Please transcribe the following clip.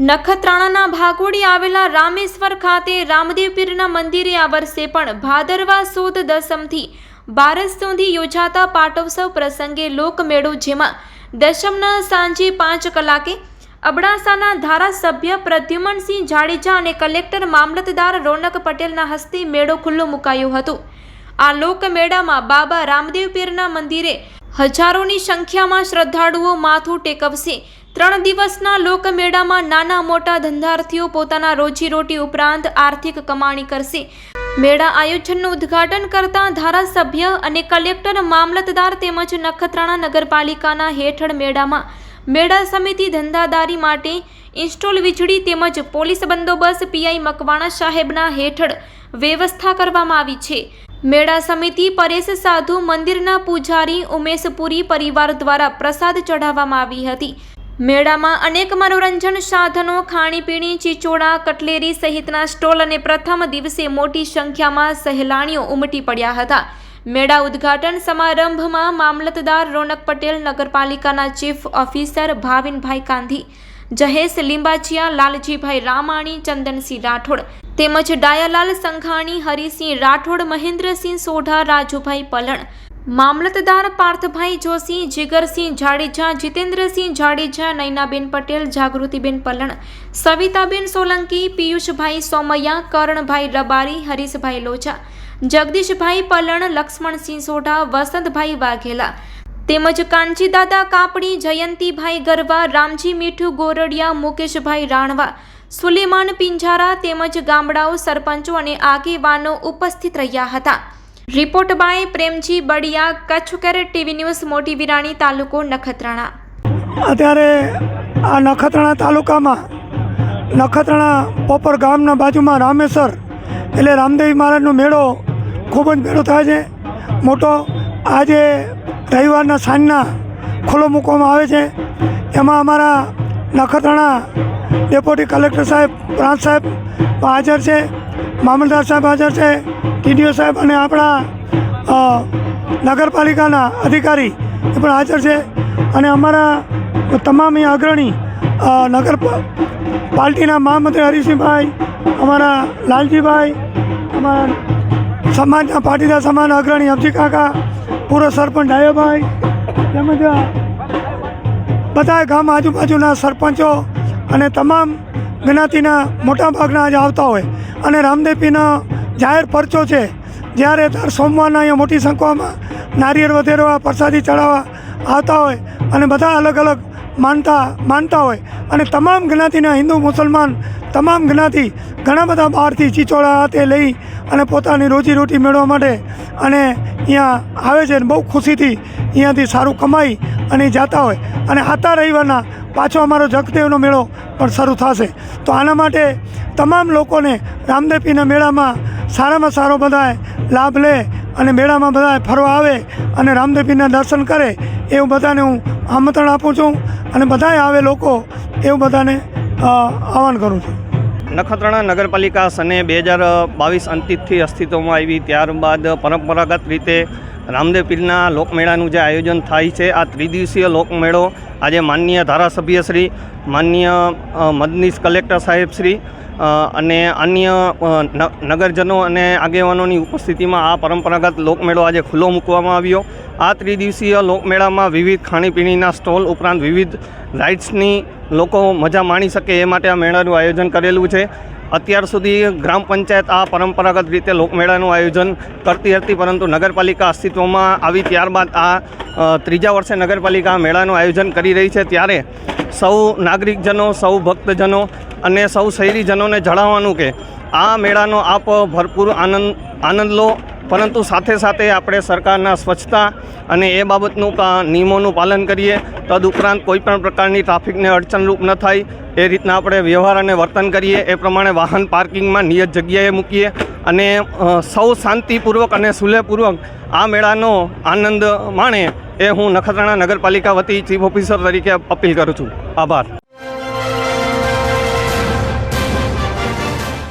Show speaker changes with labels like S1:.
S1: નખત્રાણાના ભાગોડી આવેલા રામેશ્વર ખાતે રામદેવ પીરના મંદિરે આ વર્ષે પણ ભાદરવા સુદ દસમથી બારસ સુધી યોજાતા પાટોત્સવ પ્રસંગે લોકમેળો, જેમાં દશમના સાંજે પાંચ કલાકે અબડાસાના ધારાસભ્ય પ્રદ્યુમનસિંહ જાડેજા અને કલેક્ટર મામલતદાર રોનક પટેલના હસ્તે મેળો ખુલ્લો મુકાયો હતો. આ લોકમેળામાં બાબા રામદેવ પીરના મંદિરે હજારોની સંખ્યામાં શ્રદ્ધાળુઓ માથું ટેકવશે. ત્રણ દિવસના લોકમેળામાં નાના મોટા ધંધાર્થીઓ પોતાના રોજીરોટી ઉપરાંત આર્થિક કમાણી કરશે. મેળા આયોજનનું ઉદ્ઘાટન કરતા ધારાસભ્ય અને કલેક્ટર મામલતદાર તેમજ નખત્રાણા નગરપાલિકાના હેઠળ મેળામાં મેળા સમિતિ ધંધાદારી માટે ઇન્સ્ટોલ વીજળી તેમજ પોલીસ બંદોબસ્ત પીઆઈ મકવાણા સાહેબના હેઠળ વ્યવસ્થા કરવામાં આવી છે. મેળા સમિતિ પરેશ સાધુ મંદિરના પૂજારી ઉમેશપુરી પરિવાર દ્વારા પ્રસાદ ચઢાવવામાં આવી હતી. મેળામાં અનેક મનોરંજન સાધનો, ખાણીપીણી, ચીચોડા, કટલેરી સહિતના સ્ટોલ અને પ્રથમ દિવસે મોટી સંખ્યામાં સહેલાણીઓ ઉમટી પડ્યા હતા. મેળા ઉદ્ઘાટન સમારંભમાં મામલતદાર રોનક પટેલ, નગરપાલિકાના ચીફ ઓફિસર ભાવિનભાઈ ગાંધી જહેશ લીંબાચિયા, લાલજીભાઈ રામાણી, ચંદનસિંહ રાઠોડ તેમજ ડાયાલાલ સંઘાણી, હરિસિંહ રાઠોડ, મહેન્દ્રસિંહ સોઢા, રાજુભાઈ પલણ મામલતદાર પાર્થભાઈ જોશી, જીગરસિંહ જાડેજા, જીતેન્દ્રસિંહ જાડેજા નૈનાબેન પટેલ, જાગૃતિબેન પલણ, સવિતાબેન સોલંકી, પિયુષભાઈ સોમૈયા, કરણભાઈ રબારી, હરીશભાઈ લોચા, જગદીશભાઈ પલણ, લક્ષ્મણસિંહ સોઢા, વસંતભાઈ વાઘેલા તેમજ કાંચીદાદા કાપડી, જયંતિભાઈ ગરવા, રામજી મીઠું ગોરડિયા, મુકેશભાઈ રાણવા, સુલેમાન પિંજારા તેમજ ગામડાઓ સરપંચો અને આગેવાનો ઉપસ્થિત રહ્યા હતા. Report by Premji Badiya Kutch carat TV news, Moti Virani તાલુકો નખત્રાણા.
S2: અત્યારે આ નખત્રાણા તાલુકામાં, નખત્રાણા પોપર ગામના બાજુમાં રામેશ્વર એટલે રામદેવી મહારાજનો મેળો ખૂબ જ મેળો થાય છે. મોટો આજે રવિવારના સાંજના ખુલ્લો મૂકવામાં આવે છે. એમાં અમારા નખત્રાણા ડેપ્યુટી કલેક્ટર સાહેબ, પ્રાંત સાહેબ હાજર છે મામલદાર સાહેબ હાજર છે. ટીડીઓ સાહેબ અને આપણા નગરપાલિકાના અધિકારી એ પણ હાજર છે. અને અમારા તમામ અહીંયા અગ્રણી નગર પાર્ટીના મહામંત્રી હરીસિંહભાઈ અમારા લાલજીભાઈ, અમારા સમાજના પાટીદાર સમાજના અગ્રણી અબજી કાકા, પૂર્વ સરપંચ ડાયાભાઈ, તેમજ બધા ગામ આજુબાજુના સરપંચો અને તમામ જ્ઞાતિના મોટાભાગના આજે આવતા હોય. અને રામદેવપીનો જાહેર પરચો છે, જ્યારે દર સોમવારના અહીંયા મોટી સંખ્યામાં નારિયેળ વધેરવા પ્રસાદી ચડાવવા આવતા હોય અને બધા અલગ અલગ માનતા માનતા હોય. અને તમામ જ્ઞાતિના હિન્દુ, મુસલમાન તમામ જ્ઞાતિ ઘણા બધા બહારથી ચીચોળા હાથે લઈ અને પોતાની રોજીરોટી મેળવવા માટે અને અહીંયા આવે છે બહુ ખુશીથી અહીંયાથી સારું કમાઈ અને જાતા હોય. અને આતા રવિવારના પાછો અમારો જગદેવનો મેળો પણ શરૂ થશે. તો આના માટે તમામ લોકોને રામદેવપીના મેળામાં સારામાં સારો બધાએ લાભ લે અને મેળામાં બધાએ ફરવા આવે અને રામદેવીના દર્શન કરે, એવું બધાને હું આમંત્રણ આપું છું અને બધાએ આવે લોકો, એવું બધાને આહવાન કરું છું.
S3: નખત્રાણા નગરપાલિકા સને બે હજાર બાવીસ અંતિતથી અસ્તિત્વમાં આવી ત્યારબાદ પરંપરાગત રીતે રામદેવ પીરના લોકમેળાનું જે આયોજન થાય છે, આ ત્રિદિવસીય લોકમેળો આજે માનનીય ધારાસભ્ય શ્રી, માનનીય મદનીશ કલેક્ટર સાહેબ શ્રી અને અન્ય નગરજનો અને આગેવાનોની ઉપસ્થિતિમાં આ પરંપરાગત લોકમેળો આજે ખુલ્લો મૂકવામાં આવ્યો. આ ત્રિદિવસીય લોકમેળામાં વિવિધ ખાણીપીણીના સ્ટોલ ઉપરાંત વિવિધ રાઇડ્સની લોકો મજા માણી શકે એ માટે આ મેળાનું આયોજન કરેલું છે. અત્યાર સુધી ગ્રામ પંચાયત આ પરંપરાગત રીતે લોકમેળાનું આયોજન કરતી હતી, પરંતુ નગરપાલિકા અસ્તિત્વમાં આવી ત્યારબાદ આ ત્રીજા વર્ષે નગરપાલિકા મેળાનું આયોજન કરી રહી છે. ત્યારે સૌ નાગરિકજનો, સૌ ભક્તજનો અને સૌ શહેરીજનોને જણાવવાનું કે આ મેળાનો આપ ભરપૂર આનંદ આનંદ લો. પરંતુ સાથે સાથે આપણે સરકારના સ્વચ્છતા અને એ બાબતનું નિયમોનું પાલન કરીએ, તદુપરાંત કોઈ પણ પ્રકારની ટ્રાફિકને અડચણરૂપ ન થાય. એ રીતના આપણે વ્યવહાર અને વર્તન કરીએ. એ પ્રમાણે વાહન પાર્કિંગમાં નિયત જગ્યાએ મૂકીએ અને સૌ શાંતિપૂર્વક અને સુલેહપૂર્વક આ મેળાનો આનંદ માણે એ હું નખત્રાણા નગરપાલિકા વતી ચીફ ઓફિસર તરીકે અપીલ કરું છું. આભાર.